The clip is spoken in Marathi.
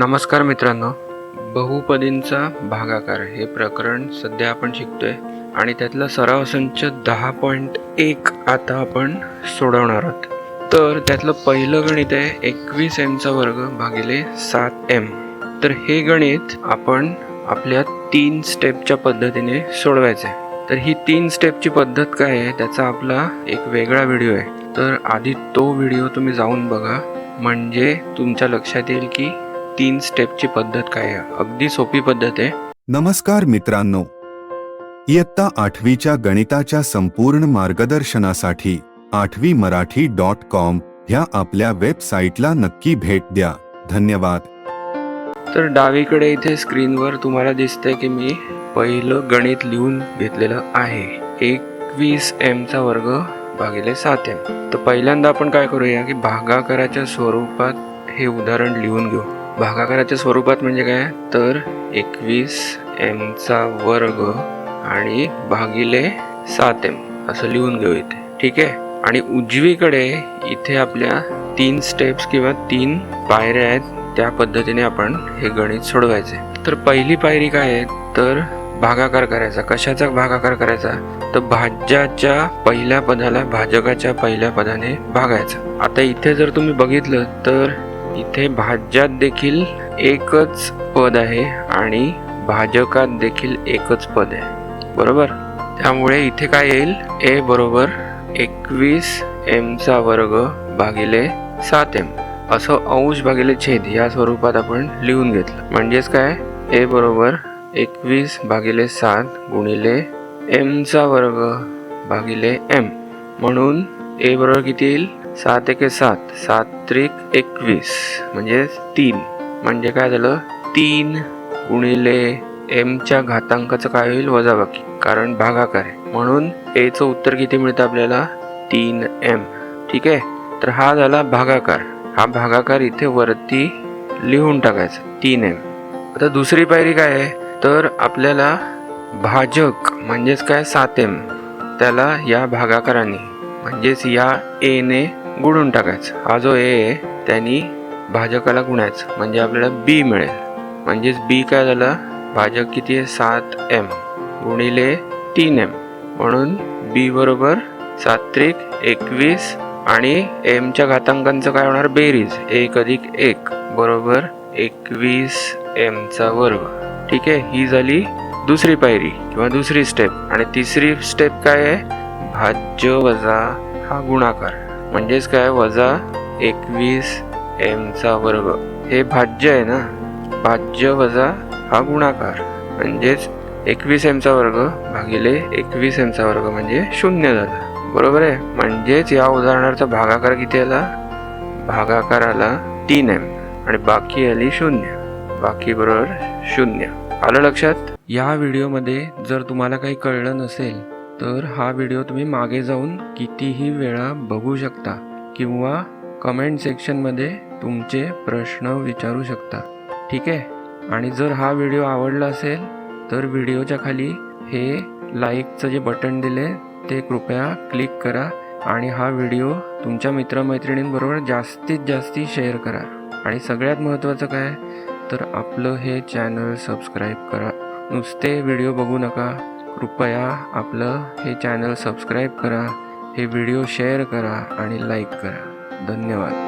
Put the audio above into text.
नमस्कार मित्रांनो. बहुपदींचा भागाकार हे प्रकरण सध्या आपण शिकतोय आणि त्यातला सराव संच दहा पॉईंट एक आता आपण सोडवणार आहोत. तर त्यातलं पहिलं गणित आहे एकवीस एमचा वर्ग भागिले सात एम तर हे गणित आपण आपल्या तीन स्टेपच्या पद्धतीने सोडवायचं आहे. तर ही तीन स्टेपची पद्धत काय आहे त्याचा आपला एक वेगळा व्हिडिओ आहे. तर आधी तो व्हिडिओ तुम्ही जाऊन बघा. म्हणजे तुमच्या लक्षात येईल की तीन स्टेपची पद्धत काय आहे? अगदी सोपी पद्धत आहे. नमस्कार मित्रांनो. इयत्ता आठवीच्या गणिताच्या संपूर्ण मार्गदर्शनासाठी आठवी मराठी डॉट कॉम ह्या आपल्या वेबसाईटला नक्की भेट द्या. धन्यवाद. तर डावीकडे इथे स्क्रीनवर तुम्हाला दिसतंय की मी पहिलं गणित लिहून घेतलेलं आहे. एकवीस एमचा वर्ग भागिले सात एम तर पहिल्यांदा आपण काय करूया की भागाकाराच्या स्वरूपात हे उदाहरण लिहून घेऊ. भागाकाराच्या स्वरूपात म्हणजे काय? तर एकवीस एमचा वर्ग आणि भागिले सात एम असं लिहून घेऊ इथे. ठीक आहे? आणि उजवीकडे इथे आपल्या तीन स्टेप्स किंवा तीन पायऱ्या आहेत त्या पद्धतीने आपण हे गणित सोडवायचे. तर पहिली पायरी काय आहे? तर भागाकार करायचा. कशाचा भागाकार करायचा? तर भाज्याच्या पहिल्या पदाला भाजकाच्या पहिल्या पदाने भागायचा. आता इथे जर तुम्ही बघितलं तर इथे भाज्यात देखील एकच पद आहे आणि भाजकात देखील एकच पद आहे. बरोबर? त्यामुळे इथे काय येईल? ए बरोबर एकवीस एमचा वर्ग भागिले सात एम. असं अंश भागिले छेद या स्वरूपात आपण लिहून घेतलं. म्हणजेच काय? ए बरोबर एकवीस भागिले सात गुणिले एमचा वर्ग भागिले एम. म्हणून ए बरोबर किती येईल? सात एके सात सात त्रिक एकवीस म्हणजे तीन. म्हणजे काय झालं? तीन गुणिले एमच्या घातांकाचं काय होईल? वजाबाकी कारण भागाकार आहे. म्हणून एचं उत्तर किती मिळतं आपल्याला? तीन एम ठीक आहे? तर हा झाला भागाकार. हा भागाकार इथे वरती लिहून टाकायचा. तीन एम आता दुसरी पायरी काय आहे? तर आपल्याला भाजक म्हणजेच काय? सात एम त्याला या भागाकाराने म्हणजेच या एने गुडून गुणून टाकायचं. हा जो ए आहे त्यांनी भाजकाला गुणायचं. म्हणजे आपल्याला बी मिळेल. म्हणजेच बी काय झालं? भाजक किती आहे? सात एम गुणिले तीन एम म्हणून बी बरोबर सात त्रिक एकवीस आणि एमच्या घातांकांचं काय होणार? बेरीज. एक अधिक एक बरोबर एकवीस एमचा वर्ग. ठीक आहे? ही झाली दुसरी पायरी किंवा दुसरी स्टेप आणि तिसरी स्टेप काय आहे? भाज्य वजा हा गुणाकार. म्हणजेच काय? वजा एकवीस एमचा वर्ग. हे भाज्य आहे ना? भाज्य वजा हा गुणाकार. म्हणजेच एकवीस एमचा वर्ग भागिले एकवीस एमचा वर्ग म्हणजे शून्य झाला. बरोबर आहे? म्हणजेच या उदाहरणार्थ भागाकार किती आला? भागाकार आला तीन एम आणि बाकी आली शून्य. बाकी बरोबर शून्य. आलं लक्षात? या व्हिडिओमध्ये जर तुम्हाला काही कळलं नसेल तर हा व्हिडिओ तुम्ही मागे जाऊन कितीही वेळा बघू शकता किंवा कमेंट सेक्शनमध्ये तुमचे प्रश्न विचारू शकता. ठीक आहे? आणि जर हा व्हिडिओ आवडला असेल तर व्हिडिओच्या खाली हे लाईकचं जे बटन दिले ते कृपया क्लिक करा आणि हा व्हिडिओ तुमच्या मित्रमैत्रिणींबरोबर जास्तीत जास्ती शेअर करा. आणि सगळ्यात महत्त्वाचं काय? तर आपलं हे चॅनल सबस्क्राईब करा. नुसते व्हिडिओ बघू नका. कृपया आपलं हे चॅनल सबस्क्राईब करा हे व्हिडिओ शेअर करा आणि लाईक करा. धन्यवाद.